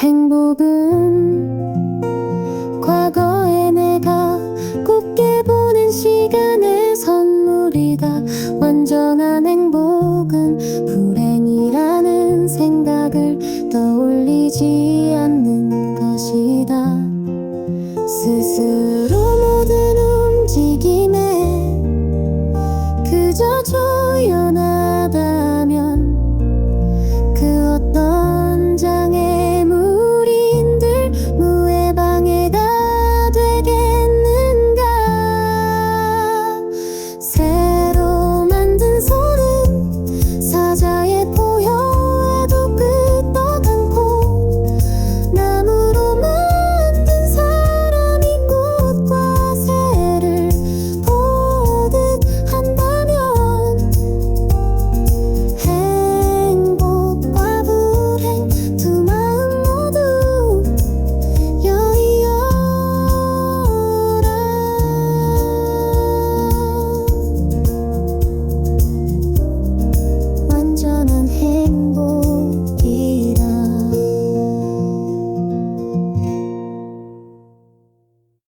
행복은 과거의 내가 곱게 보낸 시간의 선물이다. 완전한 행복은 불행이라는 생각을 떠올리지 않는 것이다. 스스로 모든 움직임에 그저 조연한